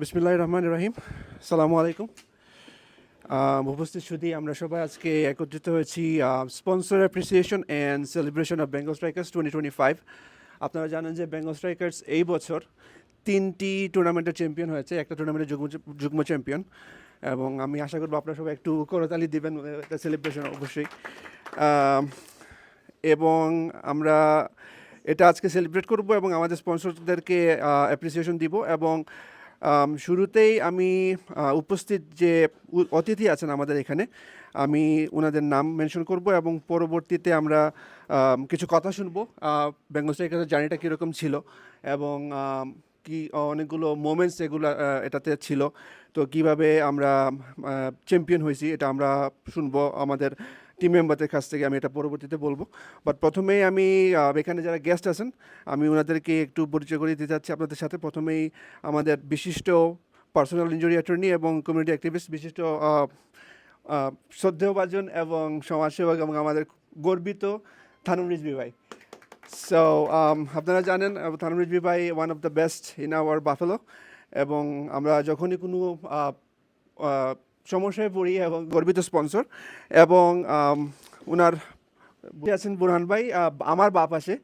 বিসমিল্লাহ রহমান রহিম। সালামু আলাইকুম। উপস্থিত শুধু আমরা সবাই আজকে একত্রিত হয়েছি sponsor appreciation and celebration of Bengal Strikers twenty twenty five আপনারা জানেন যে বেঙ্গল স্ট্রাইকার্স এই বছর তিনটি টুর্নামেন্টের চ্যাম্পিয়ন হয়েছে, একটা টুর্নামেন্টের যুগ্ম যুগ্ম চ্যাম্পিয়ন এবং আমি আশা করব আপনারা সবাই একটু করতালি দেবেন সেলিব্রেশন অবশ্যই। এবং আমরা এটা আজকে সেলিব্রেট করব এবং আমাদের স্পন্সরদেরকে অ্যাপ্রিসিয়েশন দিব। এবং শুরুতেই আমি উপস্থিত যে অতিথি আছেন আমাদের এখানে, আমি ওনাদের নাম মেনশন করব এবং পরবর্তীতে আমরা কিছু কথা শুনব। বেঙ্গল স্ট্রাইকারের জার্নিটা কীরকম ছিল এবং কি অনেকগুলো মোমেন্টস এগুলো এটাতে ছিল। তো কীভাবে আমরা চ্যাম্পিয়ন হয়েছি এটা আমরা শুনব আমাদের টিম মেম্বারদের কাছ থেকে আমি এটা পরবর্তীতে বলব। বাট প্রথমেই আমি এখানে যারা গেস্ট আছেন, আমি ওনাদেরকে একটু পরিচয় করে দিতে চাচ্ছি আপনাদের সাথে। প্রথমেই আমাদের বিশিষ্ট পার্সোনাল ইঞ্জুরি অ্যাটর্নি এবং কমিউনিটি অ্যাক্টিভিস্ট বিশিষ্ট শ্রদ্ধেয়ভাজন এবং সমাজসেবক এবং আমাদের গর্বিত থানুম রিজবি ভাই। সো আপনারা জানেন Thanum Rizvi one of the best in our Buffalo এবং আমরা যখনই কোনো সমস্যায় পড়ি এবং গর্বিত স্পন্সর এবং ওনার আছেন বুরহান ভাই আমার বা পাশে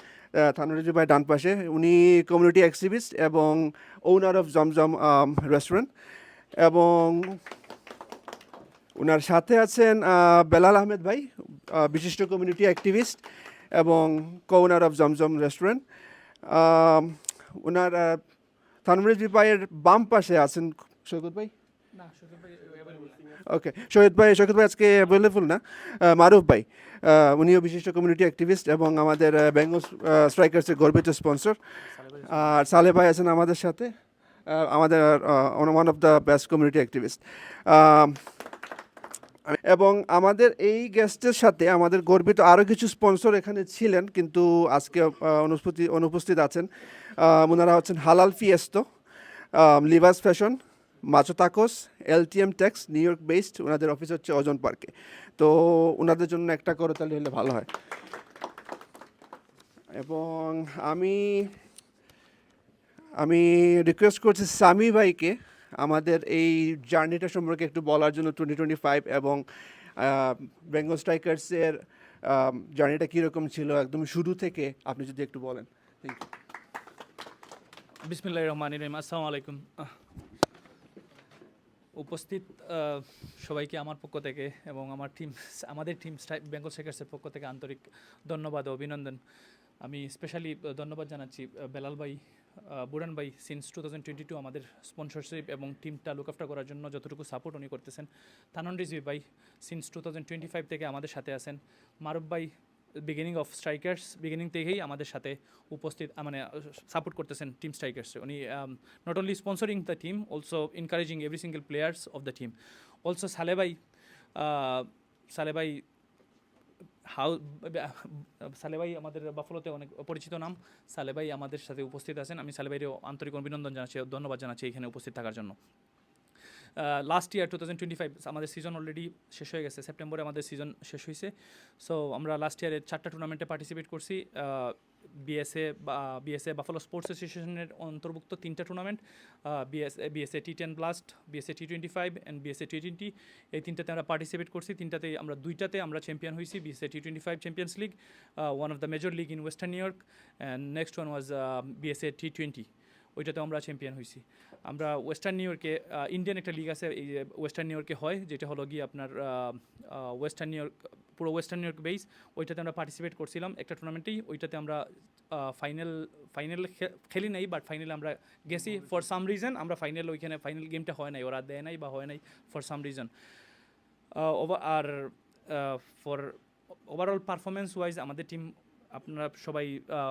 থানুরিজু ভাই ডান পাশে। উনি কমিউনিটি অ্যাক্টিভিস্ট এবং ওনার অফ জমজম রেস্টুরেন্ট এবং ওনার সাথে আছেন বেলাল আহমেদ ভাই বিশিষ্ট কমিউনিটি অ্যাক্টিভিস্ট এবং কৌনার অফ জমজম রেস্টুরেন্ট ওনার থানমরিজ ভাইয়ের বাম পাশে আছেন সৈকত ভাই ওকে শহীদ ভাই শহীদ ভাই আজকে অ্যাভেলেবল না? মারুফ ভাই উনিও বিশিষ্ট কমিউনিটি অ্যাক্টিভিস্ট এবং আমাদের বেঙ্গল স্ট্রাইকার্সের গর্বিত স্পন্সর আর সালে ভাই আছেন আমাদের সাথে আমাদের one of the best community activist এবং আমাদের এই গেস্টের সাথে আমাদের গর্বিত আরও কিছু স্পন্সর এখানে ছিলেন, কিন্তু আজকে অনুপস্থিত অনুপস্থিত আছেন। ওনারা হচ্ছেন halal fiesta Libas fashion macho tacos, LTM tax New York based, ওনাদের অফিস হচ্ছে অজন পার্কে। তো ওনাদের জন্য একটা করতালি হলে ভালো হয়। এবং আমি আমি রিকোয়েস্ট করছি সামি ভাইকে আমাদের এই জার্নিটা সম্পর্কে একটু বলার জন্য টোয়েন্টি টোয়েন্টি ফাইভ এবং বেঙ্গল স্ট্রাইকার্সের জার্নিটা কীরকম ছিল একদম শুরু থেকে আপনি যদি একটু বলেন। থ্যাংক ইউ বিসমিল্লাহ রহমান রহিম। আসসালামু আলাইকুম। উপস্থিত সবাইকে আমার পক্ষ থেকে এবং আমার টিম আমাদের টিম বেঙ্গল স্ট্রাইকার্সের পক্ষ থেকে আন্তরিক ধন্যবাদ ও অভিনন্দন। আমি স্পেশালি ধন্যবাদ জানাচ্ছি বেলাল ভাই বুরান ভাই since two thousand twenty two আমাদের স্পন্সরশিপ এবং টিমটা লুক করার জন্য যতটুকু সাপোর্ট উনি করতেছেন। রিজভি ভাই since two thousand twenty five থেকে আমাদের সাথে আছেন। মারুফ ভাই বিগিনিং অফ স্ট্রাইকার্স বিগিনিং থেকেই আমাদের সাথে উপস্থিত মানে সাপোর্ট করতেছেন টিম স্ট্রাইকার্স উনি not only sponsoring the team also encouraging every single players of the team also Saleh ভাই আহ, সালে হাউ সালে ভাই আমাদের বাফলোতে অনেক পরিচিত নাম। সালেবাই আমাদের সাথে উপস্থিত আছেন। আমি সালেবাইরও আন্তরিক অভিনন্দন জানাচ্ছি ধন্যবাদ জানাচ্ছি এখানে উপস্থিত থাকার জন্য। Last year two thousand twenty five আমাদের সিজন অলরেডি শেষ হয়ে গেছে। সেপ্টেম্বরে আমাদের সিজন শেষ হয়েছে সো আমরা লাস্ট ইয়ারে চারটা টুর্নামেন্টে পার্টিসিপেট করছি। বিএসএ বা বিএসএ বাফালো স্পোর্টস অ্যাসোসিয়েশনের অন্তর্ভুক্ত তিনটা tournament BSA BSA T ten blast BSA T twenty five and BSA T twenty এই তিনটাতে আমরা পার্টিসিপেট করছি। তিনটাতে আমরা, দুইটাতে আমরা চ্যাম্পিয়ন হয়েছি BSA T twenty five champions league one of the major league in western New York and next one was BSA T twenty ওইটাতে আমরা চ্যাম্পিয়ন হয়েছি আমরা ওয়েস্টার্ন নিউ ইয়র্কে ইন্ডিয়ান একটা লিগ আছে, এই ওয়েস্টার্ন নিউ ইয়র্কে হয়, যেটা হলো গিয়ে আপনার ওয়েস্টার্ন নিউ ইয়র্ক পুরো ওয়েস্টার্ন নিউ ইয়র্ক বেস ওইটাতে আমরা পার্টিসিপেট করছিলাম একটা টুর্নামেন্টেই ওইটাতে আমরা ফাইনাল ফাইনাল খেলি নাই বাট ফাইনাল আমরা গেছি। ফর সাম রিজন আমরা ফাইনাল ওইখানে ফাইনাল গেমটা হয় নাই, ওরা দেয় নাই বা হয় নাই ফর সাম রিজন আর ফর ওভারঅল পারফরমেন্স ওয়াইজ আমাদের টিম আপনারা সবাই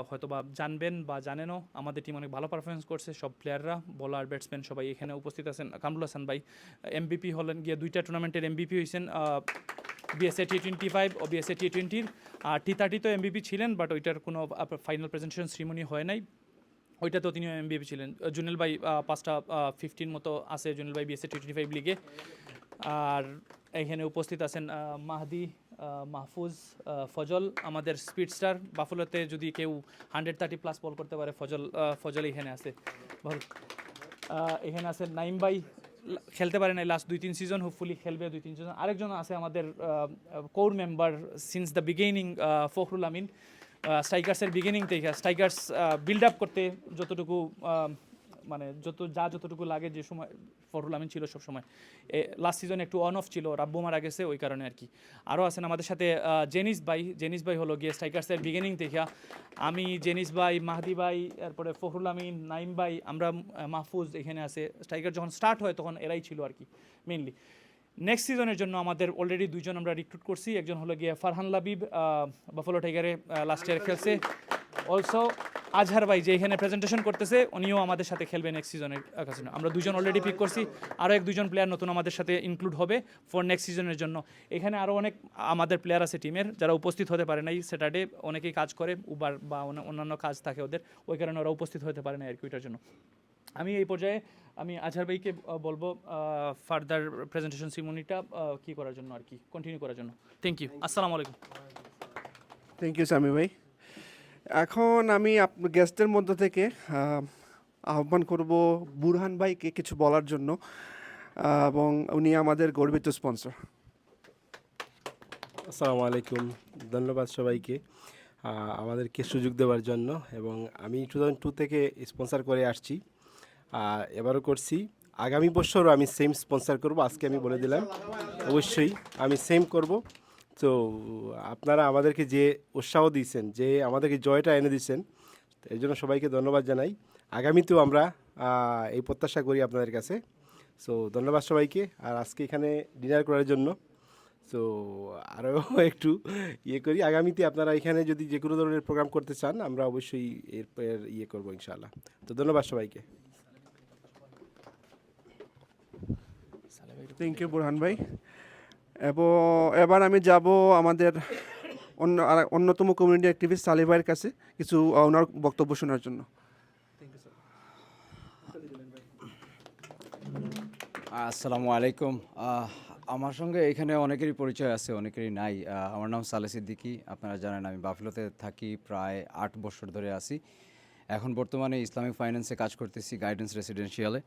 হয়তো বা জানবেন বা জানেনও, আমাদের টিম অনেক ভালো পারফরমেন্স করছে, সব প্লেয়াররা বলার ব্যাটসম্যান সবাই এখানে উপস্থিত আছেন। কামরুল হাসান ভাই এমবিপি হলেন, গিয়ে দুইটা টুর্নামেন্টের এমবিপি হয়েছেন বিএসএ টি টোয়েন্টি ফাইভ ও বিএসএ টি টোয়েন্টির আর টি থার্টি তো এমবিপি ছিলেন বাট ওইটার কোনো ফাইনাল প্রেজেন্টেশন শ্রীমনি হয় নাই। ওইটাতেও তিনিও এমবিপি ছিলেন। জুনেল ভাই পাঁচটা ফিফটিন মতো আছে জুনেল ভাই বিএসএ টি টোয়েন্টি ফাইভ লিগে আর এখানে উপস্থিত আছেন মাহদি মাহফুজ ফজল আমাদের স্পিড স্টার বাফুলোতে যদি কেউ হান্ড্রেড থার্টি প্লাস বল করতে পারে, ফজল ফজল এখানে আছে। ভালো এখানে আছে নাইম বাই খেলতে পারে নাই লাস্ট দুই তিন সিজন হোপফুলি খেলবে দুই তিন সিজন আরেকজন আছে আমাদের core member since the beginning Fakhrul Amin. স্ট্রাইকার্সের beginning থেকে স্ট্রাইকার্স বিল্ড আপ করতে যতটুকু মানে যত, যা যতটুকু লাগে যে সময় ফখরুল আমিন ছিল সব সময় লাস্ট সিজন একটু অন অফ ছিল, রাব্বু মারা গেছে, ওই কারণে আর কি। আরও আছেন আমাদের সাথে জেনিস ভাই জেনিস ভাই হলো গিয়ে স্ট্রাইকার্সের বিগিনিং থেকে আমি, জেনিস ভাই, মাহদি ভাই তারপরে ফখরুল আমিন নাইম ভাই, আমরা মাহফুজ এখানে আছে। স্ট্রাইকার যখন স্টার্ট হয় তখন এরাই ছিল আর কি মেনলি নেক্সট সিজনের জন্য আমাদের অলরেডি দুইজন আমরা রিক্রুট করছি। একজন হলো গিয়ে ফারহান লাবিব বাফলো টাইগারে লাস্ট ইয়ার খেলছে। অলসো আজহার ভাই যে এখানে প্রেজেন্টেশন করতেছে উনিও আমাদের সাথে খেলবে নেক্সট সিজনের কাছে আমরা দুজন অলরেডি পিক করছি আরও এক দুজন প্লেয়ার নতুন আমাদের সাথে ইনক্লুড হবে ফর নেক্সট সিজনের জন্য। এখানে আরও অনেক আমাদের প্লেয়ার আছে টিমের যারা উপস্থিত হতে পারে নাই স্যাটারডে অনেকেই কাজ করে উবার বা অন্য- অন্যান্য কাজ থাকে ওদের ওই কারণে ওরা উপস্থিত হতে পারে না আর কি ওইটার জন্য। আমি এই পর্যায়ে আমি আজহার ভাইকে বলব ফার্দার প্রেজেন্টেশন সিমনিটা কী করার জন্য আর কি কন্টিনিউ করার জন্য। থ্যাংক ইউ আসসালামু আলাইকুম থ্যাংক ইউ সামি ভাই। এখন আমি গেস্টের মধ্যে থেকে আহ্বান করব বুরহান ভাইকে কিছু বলার জন্য এবং উনি আমাদের গর্বিত স্পন্সর আসসালামু আলাইকুম। ধন্যবাদ সবাইকে আমাদেরকে সুযোগ দেওয়ার জন্য, এবং আমি টু থাউজেন্ড টু থেকে স্পন্সার করে আসছি। এবারও করছি। আগামী বছরও আমি সেম স্পন্সার করব, আজকে আমি বলে দিলাম। অবশ্যই আমি সেম করব। তো আপনারা আমাদেরকে যে উৎসাহ দিয়েছেন, যে আমাদেরকে জয়টা এনে দিয়েছেন এর জন্য সবাইকে ধন্যবাদ জানাই। আগামীতেও আমরা এই প্রত্যাশা করি আপনাদের কাছে। সো ধন্যবাদ সবাইকে। আর আজকে এখানে ডিনার করার জন্য। তো আরও একটু ইয়ে করি। আগামীতে আপনারা এখানে যদি যে কোনো ধরনের প্রোগ্রাম করতে চান, আমরা অবশ্যই এর ইয়ে করব ইনশাআল্লাহ। তো ধন্যবাদ সবাইকে। থ্যাংক ইউ বুরহান ভাই। এবং এবার আমি যাব আমাদের অন্য অন্যতম কমিউনিটি অ্যাক্টিভিস্ট সালি ভাইয়ের কাছে কিছু ওনার বক্তব্য শোনার জন্য। আসসালামু আলাইকুম। আমার সঙ্গে এখানে অনেকেরই পরিচয় আছে, অনেকেরই নাই। আমার নাম সালে সিদ্দিকি। আপনারা জানেন আমি বাফলোতে থাকি, প্রায় আট বছর ধরে আছি। এখন বর্তমানে ইসলামিক ফাইন্যান্সে কাজ করতেছি গাইডেন্স রেসিডেন্সিয়ালে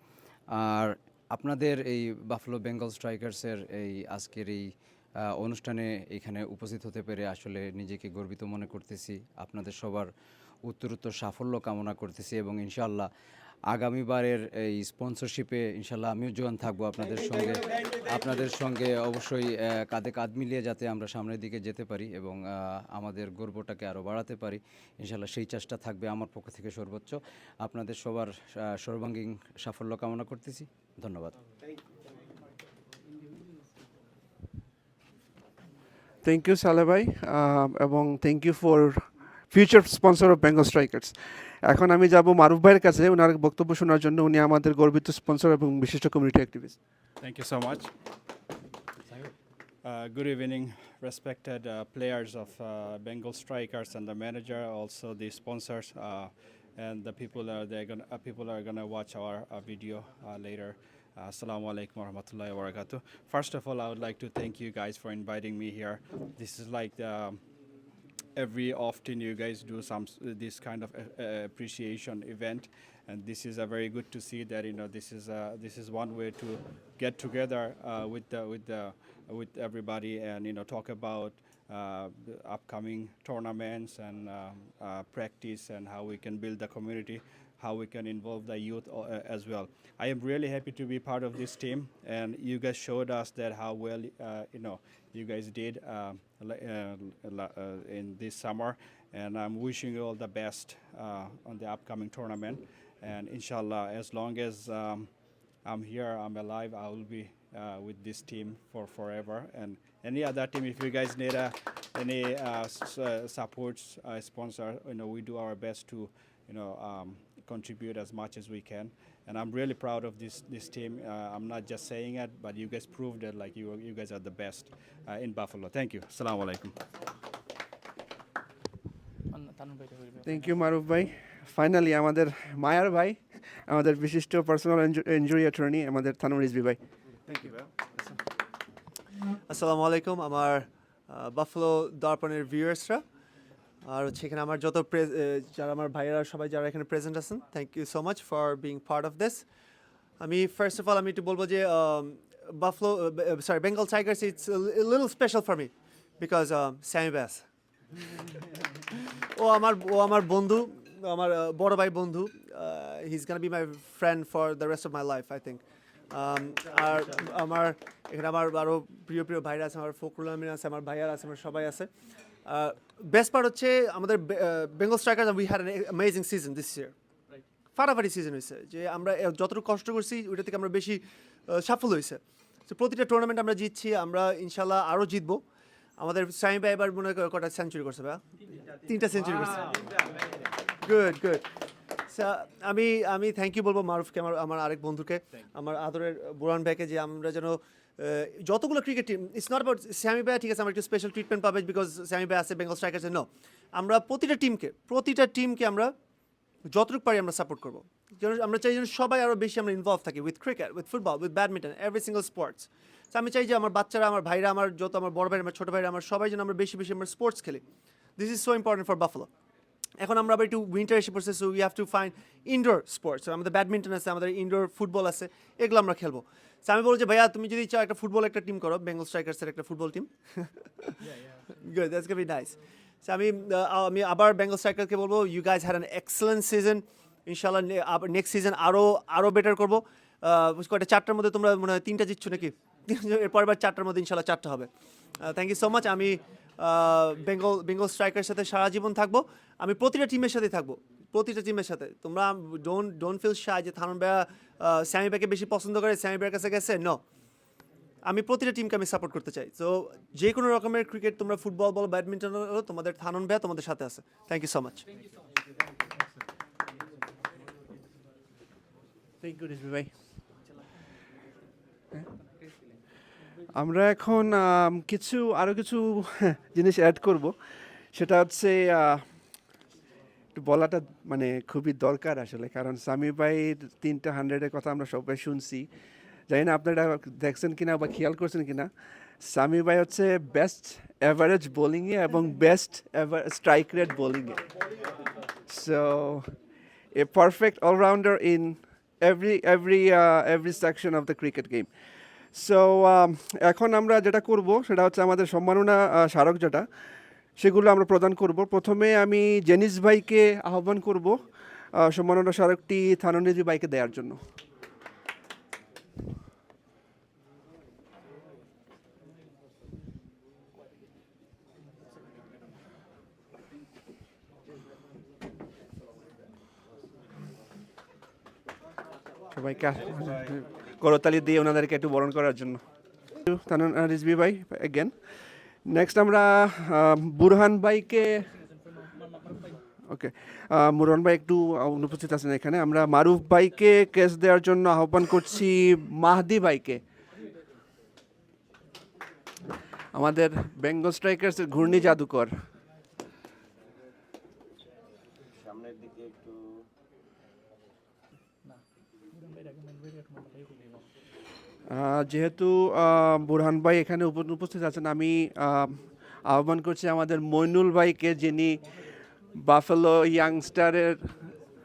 আর আপনাদের এই বাফলো বেঙ্গল স্ট্রাইকার্সের এই আজকের এই অনুষ্ঠানে এখানে উপস্থিত হতে পেরে আসলে নিজেকে গর্বিত মনে করতেছি। আপনাদের সবার উত্তরোত্তর সাফল্য কামনা করতেছি এবং ইনশাআল্লাহ আগামীবারের এই স্পন্সরশিপে ইনশাল্লাহ আমিও জয়েন থাকব আপনাদের সঙ্গে। আপনাদের সঙ্গে অবশ্যই কাঁধে কাঁধ মিলিয়ে যাতে আমরা সামনের দিকে যেতে পারি এবং আমাদের গর্বটাকে আরও বাড়াতে পারি। ইনশাল্লাহ সেই চেষ্টা থাকবে আমার পক্ষ থেকে সর্বোচ্চ। আপনাদের সবার সর্বাঙ্গীন সাফল্য কামনা করতেছি। ধন্যবাদ। থ্যাংক ইউ সালে ভাই এবং thank you for Future sponsor of Bengal Strikers এখন আমি যাব মারুফ ভাইয়ের কাছে ওনার বক্তব্য শোনার জন্য উনি আমাদের গর্বিত স্পন্সর এবং বিশিষ্ট community activist Thank you so much. Uh, good evening, respected uh, players of uh, Bengal Strikers and the manager, also the sponsors, uh, and the people are they're gonna uh, people are gonna watch our uh, video uh, later. Uh, Assalamu alaikum warahmatullahi wabarakatuh. First of all, I would like to thank you guys for inviting me here. This is like the every often you guys do some this kind of uh, uh, appreciation event. And this is a very good to see that you know this is uh, this is one way to get together uh, with the with the with everybody and you know talk about uh, upcoming tournaments and um, uh, practice and how we can build the community how we can involve the youth uh, uh, as well. I am really happy to be part of this team. And you guys showed us that how well uh, you know you guys did um, uh, uh, in this summer. And i'm wishing you all the best uh, on the upcoming tournament. And inshallah as long as um, i'm here i'm alive i will be uh, with this team for forever. And any other team if you guys need uh, any uh, s- uh, supports uh, sponsor you know we do our best to you know um, contribute as much as we can and i'm really proud of this this team uh, i'm not just saying it but you guys proved it like you you guys are the best uh, in buffalo thank you assalamu alaikum তানুর ভাইটা বলবে। Thank you মারুফ ভাই finally আমাদের মায়ার ভাই আমাদের বিশিষ্ট personal injury attorney আমাদের থানুর রিজবি ভাই আসসালামু আলাইকুম আমার বাফলো দর্পণের ভিউয়ার্সরা আর হচ্ছে এখানে আমার যত যারা আমার ভাইয়েরা সবাই যারা এখানে প্রেজেন্ট আছেন thank you so much for being part of this আমি ফার্স্ট অফ অল আমি একটু বলব যে Buffalo sorry Bengal Tigers it's little special for me because Sammy ব্যাস ও আমার ও আমার বন্ধু আমার আহ, বড় ভাই বন্ধু he is gonna be my friend for the rest of my life I think আর আমার এখানে আমার আরও প্রিয় প্রিয় ভাইরা আছে আমার ফখরুল আমিন আছে আমার ভাইয়ার আছে আমার সবাই আছে। বেস্ট পার্ট হচ্ছে আমাদের Bengal Striker we had amazing season this year ফাটাফাটি সিজন হয়েছে যে আমরা যতটুকু কষ্ট করছি ওইটা থেকে আমরা বেশি সাফল্য হয়েছে। তো প্রতিটা টুর্নামেন্ট আমরা জিতছি আমরা ইনশাল্লাহ আরও জিতবো। আমাদের সাইম ভাই এবার মনে হয় কটা সেঞ্চুরি করছে ভাই? তিনটা সেঞ্চুরি করছে। গুড গুড আমি আমি থ্যাংক ইউ বলব মারুফকে আমার আমার আরেক বন্ধুকে আমার আদরের বুরান ভাইকে যে আমরা যেন যতগুলো cricket team it's not about Sammy ভাই ঠিক আছে, আমরা একটু স্পেশাল ট্রিটমেন্ট পাবে বিকজ স্যামি ভাই আছে বেঙ্গল স্ট্রাইকার্স নো আমরা প্রতিটা টিমকে প্রতিটা টিমকে আমরা যতটুকু পারি আমরা সাপোর্ট করব। যেন আমরা চাই যেন সবাই আরও বেশি আমরা ইনভলভ থাকি with cricket with football with badminton every single sports আমি চাই যে আমার বাচ্চারা, আমার ভাইরা, আমার যত আমার বড় ভাই আমার ছোটো ভাইরা, আমার সবাই যেন আমরা বেশি বেশি আমরা স্পোর্টস খেলি। This is so important for Buffalo এখন আমরা আবার একটু উইন্টার এসে পড়ছে so we have to find indoor sports আমাদের ব্যাডমিন্টন আছে আমাদের ইনডোর ফুটবল আছে এগুলো আমরা খেলব। সো আমি বলছি ভাইয়া তুমি যদি চাও একটা ফুটবল একটা টিম করো বেঙ্গল স্ট্রাইকার্সের একটা football team good that's be nice আমি আমি আবার বেঙ্গল স্ট্রাইকারকে বলব you guys had an excellent season ইনশাল্লাহ নেক্সট সিজন আরও আরও বেটার করব। কয়টা চারটার মধ্যে তোমরা মনে হয় তিনটা জিতছো নাকি? এরপর বার চারটার মধ্যে ইনশাল্লাহ চারটা হবে। থ্যাংক ইউ সো মাচ আমি বেঙ্গল বেঙ্গল স্ট্রাইকারের সাথে সারা জীবন থাকব। আমি প্রতিটা টিমের সাথে থাকব। প্রতিটা টিমের সাথে। তোমরা ডোন্ট ডোন্ট ফিল শাই যে থানুন ভাইয়া স্যামি ভাইকে বেশি পছন্দ করে স্যামি ভাইয়ের কাছে গেছে? ন আমি প্রতিটা টিমকে আমি সাপোর্ট করতে চাই। তো যে কোনো রকমের ক্রিকেট তোমরা ফুটবল বলো ব্যাডমিন্টন বলো তোমাদের থানন ভাইয়া তোমাদের সাথে আছে। Thank you so much thank you Rizvi ভাই। আমরা এখন কিছু আরও কিছু জিনিস অ্যাড করব। সেটা হচ্ছে বলাটা মানে খুবই দরকার আসলে, কারণ সামি ভাইয়ের তিনটা হান্ড্রেডের কথা আমরা সবাই শুনছি। জানি না আপনারা দেখছেন কিনা বা খেয়াল করছেন কিনা। সামি ভাই হচ্ছে বেস্ট অ্যাভারেজ বোলিংয়ে এবং বেস্ট স্ট্রাইক রেট বোলিংয়ে so a. Perfect allrounder in every every every section of the cricket game. So এখন আমরা যেটা করব সেটা হচ্ছে আমাদের সম্মাননা স্মারক যেটা, সেগুলো আমরা প্রদান করব। প্রথমে আমি জেনিস ভাইকে আহ্বান করব সম্মাননা স্মারকটি থাননিজি ভাইকে দেওয়ার জন্য। সবাইকে করতালি দিয়ে ওনাদেরকে একটু বরণ করার জন্য। রিজবি ভাই অ্যাগেন নেক্সট আমরা বুরহান ভাইকে ওকে মুরহান ভাই একটু অনুপস্থিত আছেন এখানে। আমরা মারুফ ভাইকে কেস দেওয়ার জন্য আহ্বান করছি মাহদি ভাইকে। আমাদের বেঙ্গল স্ট্রাইকার্স ঘূর্ণি জাদুকর। যেহেতু বুরহান ভাই এখানে উপস্থিত আছেন, আমি আহ্বান করছি আমাদের মইনুল ভাইকে, যিনি বাফেলো ইয়াংস্টারের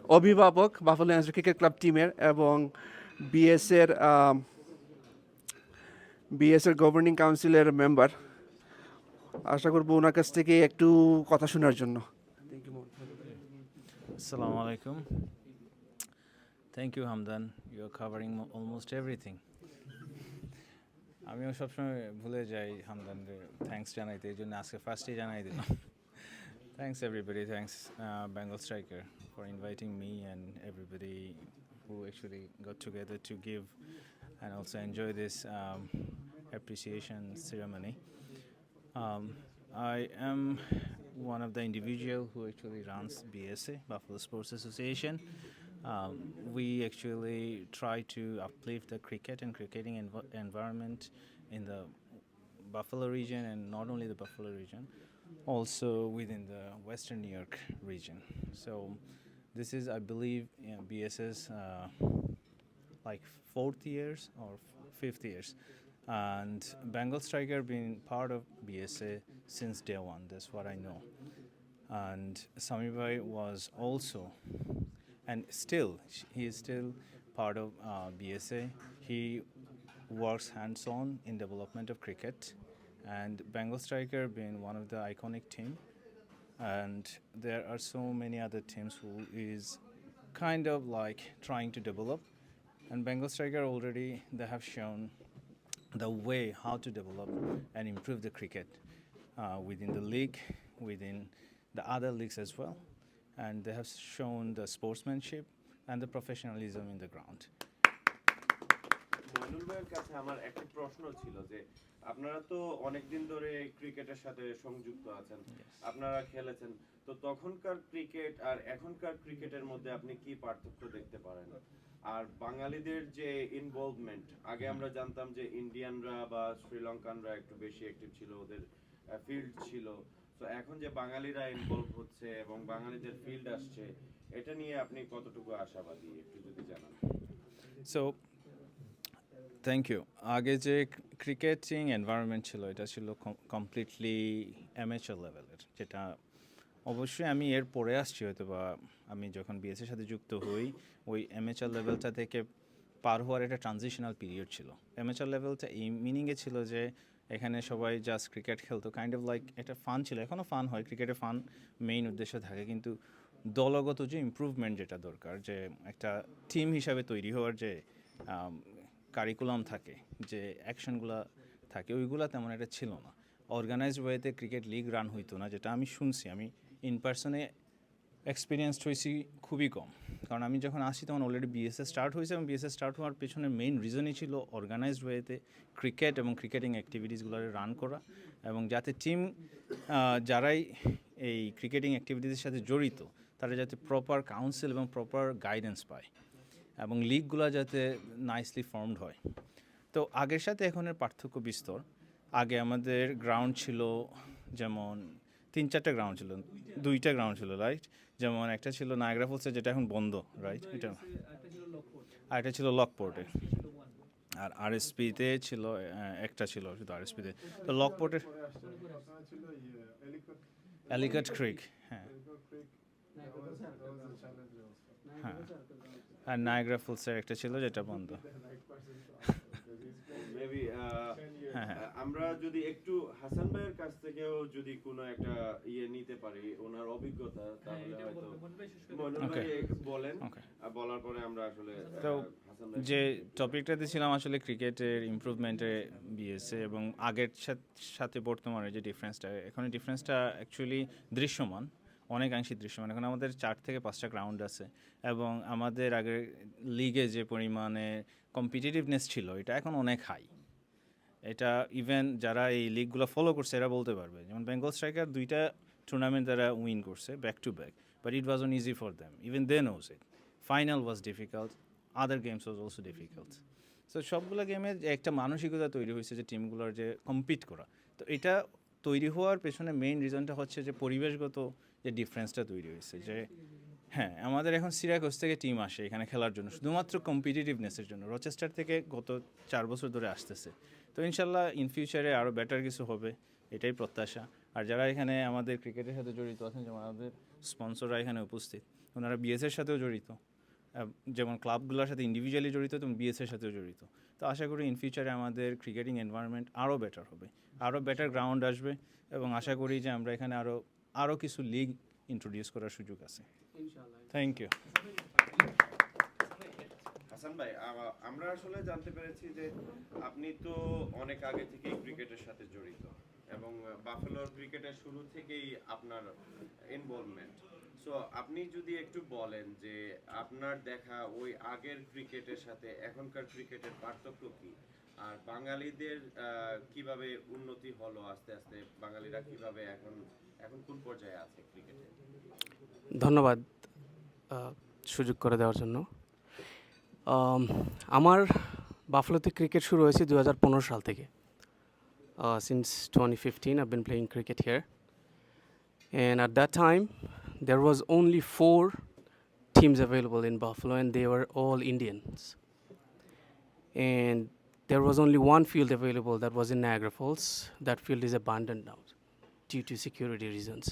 অভিভাবক বাফেলো ইয়াংস্টার ক্রিকেট ক্লাব টিমের এবং বিএসের বিএসের গভর্নিং কাউন্সিলের মেম্বার আশা করব ওনার কাছ থেকে একটু কথা শোনার জন্য Assalamu আলাইকুম thank you Hamdan. You're covering mo- almost everything. আমিও সবসময় ভুলে যাই হামদান থ্যাঙ্কস জানাইতে এই জন্য আজকে ফার্স্টেই জানাই দিলাম thanks everybody thanks Bengal Striker for inviting me and everybody who actually got together to give and also enjoy this appreciation ceremony. Um, I am one of the individual who actually runs BSA, Buffalo Sports Association. Um, we actually try to uplift the cricket and cricketing env- environment in the Buffalo region and not only the Buffalo region, also within the Western New York region. So this is, I believe, you know, BS's uh, like fourth years or f- fifth years. And Bengal Striker been part of BSA since day one. That's what I know. And Sami Bhai was also, and still, he is still part of uh, BSA. He works hands-on in development of cricket, and Bengal Striker being one of the iconic team. And there are so many other teams who is kind of like trying to develop. And Bengal Striker already they have shown the way how to develop and improve the cricket uh, within the league, within the other leagues as well. And they have shown the sportsmanship and the professionalism in the ground. Moinul ভাইয়ের কাছে আমার একটা প্রশ্ন ছিল যে আপনারা তো অনেকদিন ধরে ক্রিকেটের সাথে সংযুক্ত আছেন আপনারা খেলেছেন তো তখনকার ক্রিকেট আর এখনকার ক্রিকেটের মধ্যে আপনি কি পার্থক্য দেখতে পারেন? আর বাঙালিদের যে ইনভলভমেন্ট আগে আমরা জানতাম যে ইন্ডিয়ানরা বা শ্রীলঙ্কানরা একটু বেশি অ্যাক্টিভ ছিল ওদের ফিল্ড ছিল তো এখন যে বাঙালিরা ইনভলভ হচ্ছে এবং বাঙালিদের ফিল্ড আসছে, এটা নিয়ে আপনি কতটুকু আশাবাদী? একটু যদি জানান। সো থ্যাংক ইউ আগে যে ক্রিকেটিং এনভায়রনমেন্ট ছিল, এটা ছিল কমপ্লিটলি অ্যামেচার লেভেলের যেটা অবশ্যই আমি এর পরে আসছি হয়তো বা আমি যখন বিএসের সাথে যুক্ত হই, ওই অ্যামেচার লেভেলটা থেকে পার হওয়ার একটা ট্রানজিশনাল পিরিয়ড ছিল। অ্যামেচার লেভেলটা এই মিনিংয়ে ছিল যে এখানে সবাই জাস্ট ক্রিকেট খেলতো। কাইন্ড অফ লাইক একটা ফান ছিল। এখনও ফান হয়। ক্রিকেটে ফান মেইন উদ্দেশ্য থাকে। কিন্তু দলগত যে ইমপ্রুভমেন্ট যেটা দরকার, যে একটা টিম হিসাবে তৈরি হওয়ার যে কারিকুলাম থাকে, যে অ্যাকশনগুলো থাকে, ওইগুলো তেমন একটা ছিল না। অর্গানাইজড ওয়েতে ক্রিকেট লিগ রান হইতো না, যেটা আমি শুনছি। আমি ইন পার্সনে এক্সপিরিয়েন্সড হয়েছি খুবই কম। কারণ আমি যখন আসি তখন অলরেডি বিএসএ স্টার্ট হয়েছে এবং বিএসএ স্টার্ট হওয়ার পেছনে মেইন রিজনই ছিল অর্গানাইজড ওয়েতে ক্রিকেট এবং ক্রিকেটিং অ্যাক্টিভিটিসগুলো রান করা এবং যাতে টিম যারাই এই ক্রিকেটিং অ্যাক্টিভিটিসের সাথে জড়িত, তারা যাতে প্রপার কাউন্সিল এবং প্রপার গাইডেন্স পায় এবং লিগগুলো যাতে নাইসলি ফর্মড হয়। তো আগের সাথে এখনের পার্থক্য বিস্তর। আগে আমাদের গ্রাউন্ড ছিল যেমন তিন চারটা গ্রাউন্ড ছিল, দুইটা গ্রাউন্ড ছিল রাইট যেমন একটা ছিল নায়গ্রা ফলসে যেটা এখন বন্ধ রাইট এটা আর একটা ছিল লকপোর্টে আর আর আরএসপিতে ছিল একটা ছিল শুধু আরএসপিতে তো। লকপোর্টের অ্যালিকট ক্রিক হ্যাঁ। হ্যাঁ। আর নায়গ্রা ফলসের একটা ছিল যেটা বন্ধ। মেবি হ্যাঁ, হ্যাঁ। আমরা যদি একটু হাসান ভাইয়ের কাছ থেকেও যদি কোনো একটা ইয়ে নিতে পারি ওনার অভিজ্ঞতা তাহলে হয়তো মইনুল ভাই একটু বলেন। বলার পরে আমরা আসলে যে টপিকটাতে ছিলাম আসলে ক্রিকেটের ইমপ্রুভমেন্টে বিএসএ এবং আগের সাথ- সাথে বর্তমানে যে ডিফারেন্সটা এখন ডিফারেন্সটা অ্যাকচুয়ালি দৃশ্যমান অনেকাংশে দৃশ্যমান। এখন আমাদের চার থেকে পাঁচটা গ্রাউন্ড আছে এবং আমাদের আগের লিগে যে পরিমাণে কম্পিটিটিভনেস ছিল, এটা এখন অনেক হাই এটা ইভেন যারা এই লিগগুলো ফলো করছে, এরা বলতে পারবে। যেমন বেঙ্গল স্ট্রাইকার দুইটা টুর্নামেন্ট তারা উইন করছে back to back but it was on easy for them even they knows it final was difficult other games was also difficult so সবগুলো গেমে একটা মানসিকতা তৈরি হয়েছে যে টিমগুলোর যে কম্পিট করা। তো এটা তৈরি হওয়ার পেছনে মেইন রিজনটা হচ্ছে যে পরিবেশগত যে ডিফারেন্সটা তৈরি হয়েছে, যে হ্যাঁ আমাদের এখন সিরাকোস থেকে টিম আসে এখানে খেলার জন্য, শুধুমাত্র কম্পিটিটিভনেসের জন্য। রচেস্টার থেকে গত চার বছর ধরে আসতেছে। তো ইনশাল্লাহ ইন ফিউচারে আরও বেটার কিছু হবে, এটাই প্রত্যাশা। আর যারা এখানে আমাদের ক্রিকেটের সাথে জড়িত আছেন, যেমন আমাদের স্পন্সররা এখানে উপস্থিত, ওনারা বিএসের সাথেও জড়িত। যেমন ক্লাবগুলোর সাথে ইন্ডিভিজুয়ালি জড়িত, তেমন বিএসের সাথেও জড়িত। তো আশা করি ইন ফিউচারে আমাদের ক্রিকেটিং এনভায়রনমেন্ট আরও বেটার হবে আরও বেটার গ্রাউন্ড আসবে এবং আশা করি যে আমরা এখানে আরও আরও কিছু লিগ ইন্ট্রোডিউস করার সুযোগ আছে। থ্যাংক ইউ হাসান ভাই আমরা আসলে জানতে পেরেছি যে আপনি তো অনেক আগে থেকেই ক্রিকেটের সাথে জড়িত এবং বাফেলোর ক্রিকেটের শুরু থেকেই আপনার ইনভলভমেন্ট সো আপনি যদি একটু বলেন যে আপনার দেখা ওই আগের ক্রিকেটের সাথে এখনকার ক্রিকেটের পার্থক্য কি? আর বাঙালিদের কীভাবে উন্নতি হলো আস্তে আস্তে বাঙালিরা কীভাবে এখন এখন কোন পর্যায়ে আছে ক্রিকেটে ধন্যবাদ সুযোগ করে দেওয়ার জন্য। আমার বাফলোতে ক্রিকেট শুরু হয়েছে দু হাজার পনেরো সাল থেকে। Since twenty fifteen I been playing cricket here and at that time there was only four teams available in Buffalo, and they were all Indians. And there was only one field available that was in Niagara Falls. That field is abandoned now due to security reasons.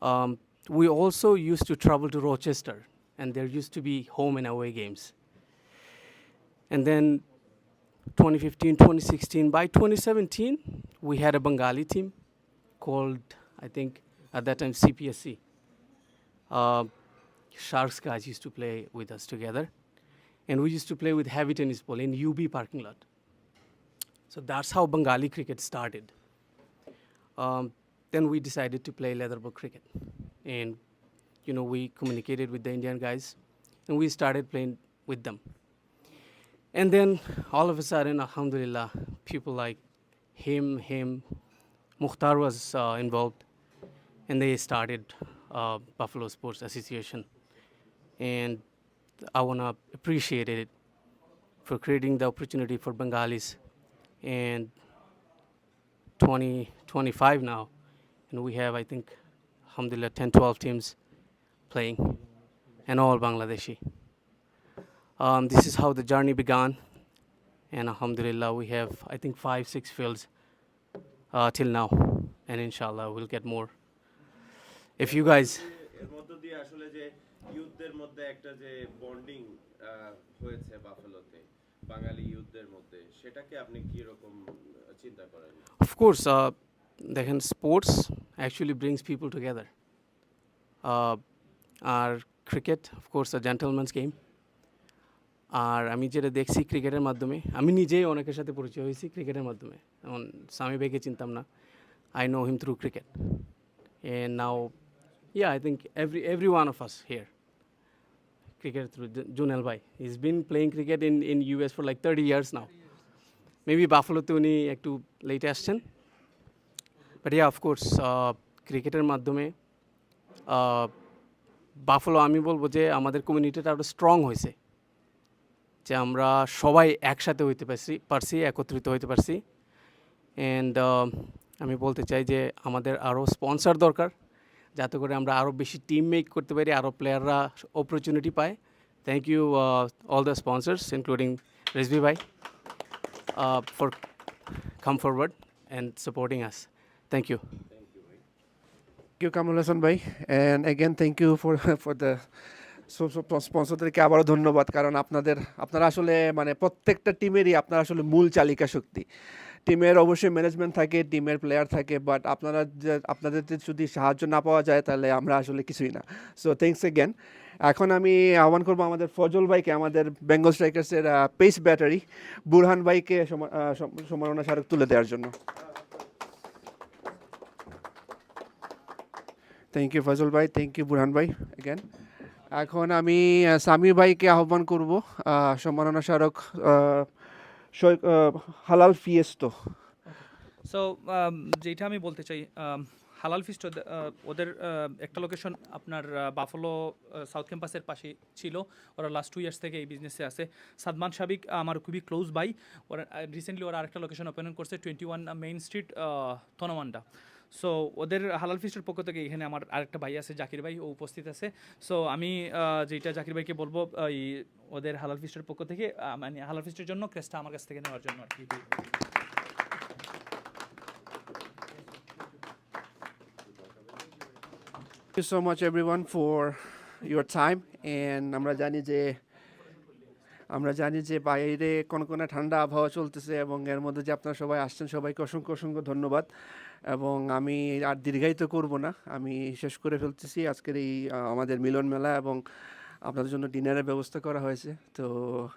Um, we also used to travel to Rochester, and there used to be home and away games. And then 2015, 2016. By 2017, we had a Bengali team called, I think, at that time CPSC. Uh, Sharks guys used to play with us together, and we used to play with heavy tennis ball in UB parking lot. So that's how Bengali cricket started. Um, then we decided to play leather ball cricket, and you know we communicated with the Indian guys, and we started playing with them. And then all of a sudden, Alhamdulillah, people like him, him, Mukhtar was uh, involved, and they started uh, Buffalo Sports Association. And I want to appreciate it for creating the opportunity for Bengalis. And 20, 25 now, and we have, I think, Alhamdulillah, 10, 12 teams playing, and all Bangladeshi. Um, this is how the journey began, and Alhamdulillah, we have, I think, five, six fields uh, till now, and inshallah, we'll get more. If you guys ইউথদের মধ্যে একটা যে bonding হয়েছে বাফেলোতে বাঙালি ইউথদের মধ্যে সেটাকে আপনি কি রকম চিন্তা করেন uh, দেখেন actually brings people together. Uh, R cricket course a gentleman's game. আর আমি যেটা দেখছি ক্রিকেটের মাধ্যমে আমি নিজেই অনেকের সাথে পরিচয় হয়েছি ক্রিকেটের মাধ্যমে যেমন স্বামী ভাইকে চিনতাম না I know him through cricket a now yeah I think every every one of us here cricket through Junel ভাই is been playing cricket in in US for like thirty years now maybe বাফলোতে উনি একটু লেটে আসছেন but yeah of course ক্রিকেটের মাধ্যমে Buffalo আমি বলব যে আমাদের কমিউনিটিটা আরও স্ট্রং হয়েছে যে আমরা সবাই একসাথে হইতে পারছি পারছি একত্রিত হইতে পারছি অ্যান্ড আমি বলতে চাই যে আমাদের আরও স্পন্সর দরকার যাতে করে আমরা আরও বেশি টিম মেক করতে পারি আরও প্লেয়াররা অপরচুনিটি পায় thank you all the sponsors including Rizvi ভাই uh, for come forward and supporting us. Thank you. Thank you Kamrul Hasan ভাই and again thank you for for the স্পন্সরদেরকে আবারও ধন্যবাদ, কারণ আপনাদের, আপনারা আসলে মানে প্রত্যেকটা টিমেরই আপনারা আসলে মূল চালিকা শক্তি। টিমের অবশ্যই ম্যানেজমেন্ট থাকে, টিমের প্লেয়ার থাকে বাট আপনারা আপনাদের যদি সাহায্য না পাওয়া যায়, তাহলে আমরা আসলে কিছুই না। সো থ্যাংকস এগেন এখন আমি আহ্বান করব আমাদের ফজল ভাইকে, আমাদের বেঙ্গল স্ট্রাইকার্সের পেস ব্যাটারি বুরহান ভাইকে সম- সম্মাননা স্মারক তুলে দেওয়ার জন্য। থ্যাংক ইউ ফজল ভাই. থ্যাংক ইউ বুরহান ভাই এগেন এখন আমি সামির ভাইকে আহ্বান করব সম্মাননা স্মারক হালাল ফিয়েস্তো সো যেটা আমি বলতে চাই um, হালাল ফিস্ট ওদের একটা লোকেশন আপনার বাফলো সাউথ ক্যাম্পাসের পাশে ছিল। ওরা লাস্ট টু ইয়ার্স থেকে এই বিজনেসে আছে। সাদমান সাবিক আমার খুবই ক্লোজ বাই ওরা রিসেন্টলি ওরা আরেকটা লোকেশন ওপেন করছে twenty one main street Tonawanda so ওদের হালাল ফিস্টের পক্ষ থেকে এখানে আমার আরেকটা ভাই আছে, জাকির ভাই, ও উপস্থিত আছে। সো আমি যেটা জাকির ভাইকে বলব এই ওদের হালাল ফিস্টের পক্ষ থেকে মানে হালাল ফিস্টের জন্য ক্রেসটা আমার কাছ থেকে নেওয়ার জন্য আর কি। Thank you so much, everyone, for your time. And আমরা জানি যে, আমরা জানি যে বাইরে কোন কোন ঠান্ডা আবহাওয়া চলতেছে এবং এর মধ্যে যে আপনারা সবাই আসছেন, সবাইকে অসংখ্য অসংখ্য ধন্যবাদ। এবং আমি আর দীর্ঘায়িত করব না। আমি শেষ করে ফেলতেছি আজকের এই আমাদের মিলন মেলা এবং আপনাদের জন্য ডিনারের ব্যবস্থা করা হয়েছে। তো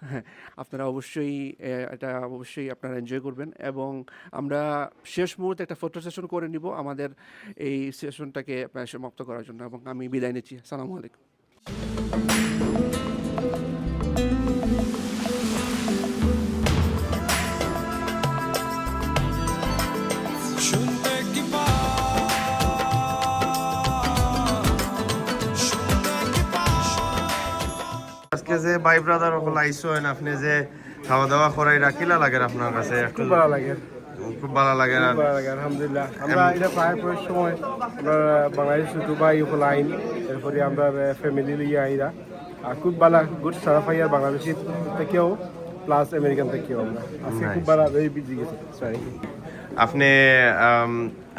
আপনারা অবশ্যই এটা অবশ্যই আপনারা এনজয় করবেন এবং আমরা শেষ মুহূর্তে একটা ফটো সেশন করে নিব আমাদের এই সেশনটাকে সমাপ্ত করার জন্য এবং আমি বিদায় নিচ্ছি। সালামু আলাইকুম। যে ভাই ব্রাদার সকল আইসেন আপনি যে খাওয়া দাওয়া করাই রাখিলা লাগে আপনার কাছে? একটু খুব ভালো লাগে। খুব ভালো লাগে ভালো আলহামদুলিল্লাহ। আমরা এটা প্রায় প্রায় সময় আমরা বাঙালি শুধু বা ইউকল আইন এরপরে আমরা ফ্যামিলি লিয়ে আইরা আর খুব ভালো গুড সারা পাই আর বাংলাদেশি থেকেও প্লাস আমেরিকান থেকেও আমরা। আজকে খুব. বাড়া বিজি গেছে সরি আপনি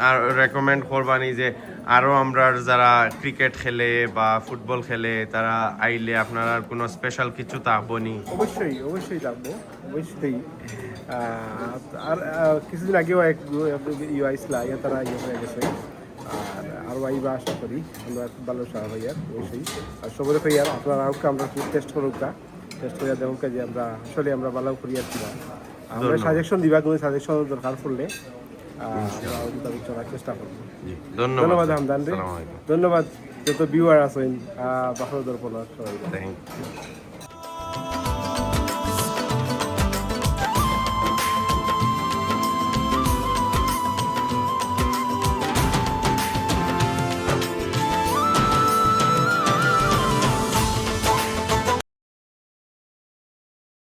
আর রেকমেন্ড করবানি যে আরও আমরা যারা ক্রিকেট খেলে বা ফুটবল খেলে তারা আইলে আপনারা কোনো স্পেশাল কিছু থাকবনি অবশ্যই অবশ্যই থাকব অবশ্যই। আর কিছুদিন আগেও এক ইউ আইসলা ইয়ে তারা ইয়ে হয়ে গেছে। আর আরও আইবা আশা করি আমরা খুব ভালো সারা ভাইয়ার অবশ্যই। আর সবরে ভাইয়ার আপনারা আউকে আমরা খুব টেস্ট করুক টেস্ট করে দেখুন যে আমরা আসলে আমরা ভালো করি আর কিনা আমরা সাজেশন দিবা কোনো সাজেশন দরকার পড়লে। মোতাবেক চলার চেষ্টা করব ধন্যবাদ ধন্যবাদ হামদান যত ভিউয়ার আছেন বাহর দর্পণ সবাই থ্যাংক ইউ